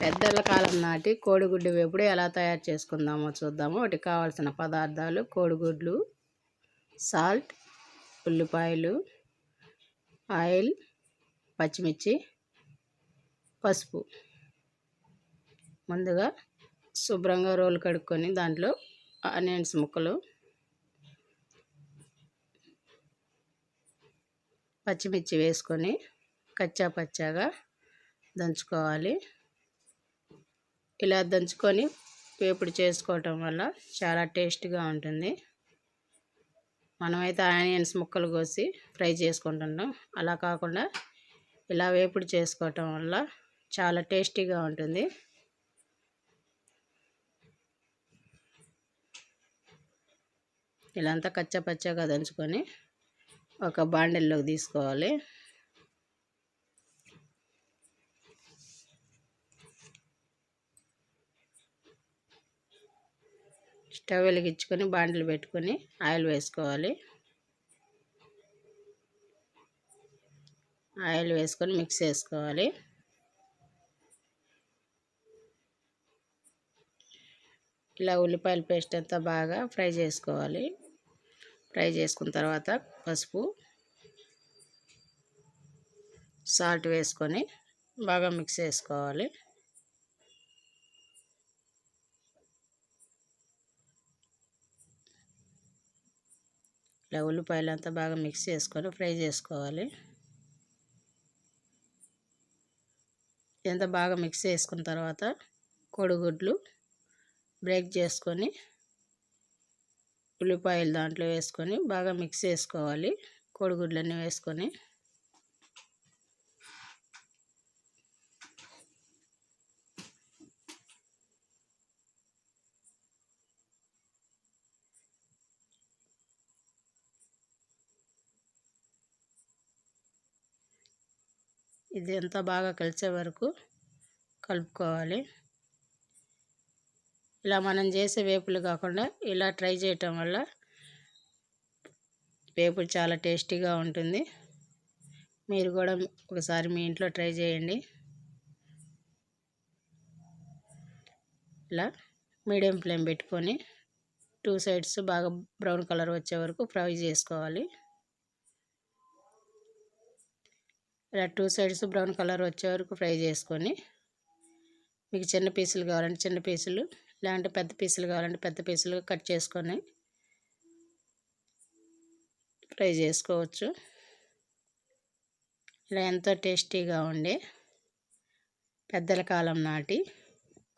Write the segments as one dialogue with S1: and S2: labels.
S1: పెద్దల కాలం నాటి కోడిగుడ్డు వేపుడు ఎలా తయారు చేసుకుందామో చూద్దాము. వాటికి కావాల్సిన పదార్థాలు కోడిగుడ్లు సాల్ట్ ఉల్లిపాయలు ఆయిల్ పచ్చిమిర్చి పసుపు. ముందుగా శుభ్రంగా రోలు కడుక్కొని దాంట్లో ఆనియన్స్ ముక్కలు పచ్చిమిర్చి వేసుకొని కచ్చా పచ్చాగా దంచుకోవాలి. ఇలా దంచుకొని వేపుడు చేసుకోవటం వల్ల చాలా టేస్ట్గా ఉంటుంది. మనమైతే ఆనియన్స్ ముక్కలు కోసి ఫ్రై చేసుకుంటున్నాం. అలా కాకుండా ఇలా వేపుడు చేసుకోవటం వల్ల చాలా టేస్టీగా ఉంటుంది. ఇలా అంతా కచ్చా పచ్చగా దంచుకొని ఒక బాండిల్లోకి తీసుకోవాలి. స్టవ్ వెలిగించుకొని బాండ్లు పెట్టుకొని ఆయిల్ వేసుకోవాలి. ఆయిల్ వేసుకొని మిక్స్ చేసుకోవాలి. ఇలా ఉల్లిపాయల పేస్ట్ అంతా బాగా ఫ్రై చేసుకోవాలి. ఫ్రై చేసుకున్న తర్వాత పసుపు సాల్ట్ వేసుకొని బాగా మిక్స్ చేసుకోవాలి. ఇలా ఉల్లిపాయలు అంతా బాగా మిక్స్ చేసుకొని ఫ్రై చేసుకోవాలి. ఎంత బాగా మిక్స్ చేసుకున్న తర్వాత కోడిగుడ్లు బ్రేక్ చేసుకొని ఉల్లిపాయలు దాంట్లో వేసుకొని బాగా మిక్స్ చేసుకోవాలి. కోడిగుడ్లన్నీ వేసుకొని ఇది అంతా బాగా కలిసే వరకు కలుపుకోవాలి. ఇలా మనం చేసే వేపులు కాకుండా ఇలా ట్రై చేయటం వల్ల వేపుడు చాలా టేస్టీగా ఉంటుంది. మీరు కూడా ఒకసారి మీ ఇంట్లో ట్రై చేయండి. ఇలా మీడియం ఫ్లేమ్ పెట్టుకొని టూ సైడ్స్ బాగా బ్రౌన్ కలర్ వచ్చే వరకు ఫ్రై చేసుకోవాలి. ఇలా టూ సైడ్స్ బ్రౌన్ కలర్ వచ్చే వరకు ఫ్రై చేసుకొని మీకు చిన్న పీసులు కావాలంటే చిన్న పీసులు లేదంటే పెద్ద పీసులు కావాలంటే పెద్ద పీసులు కట్ చేసుకొని ఫ్రై చేసుకోవచ్చు. ఇలా ఎంతో టేస్టీగా ఉండే పెద్దల కాలం నాటి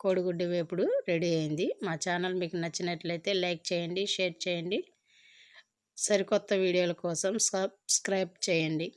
S1: కోడిగుడ్డు వేపుడు రెడీ అయింది. మా ఛానల్ మీకు నచ్చినట్లయితే లైక్ చేయండి షేర్ చేయండి. సరికొత్త వీడియోల కోసం సబ్స్క్రైబ్ చేయండి.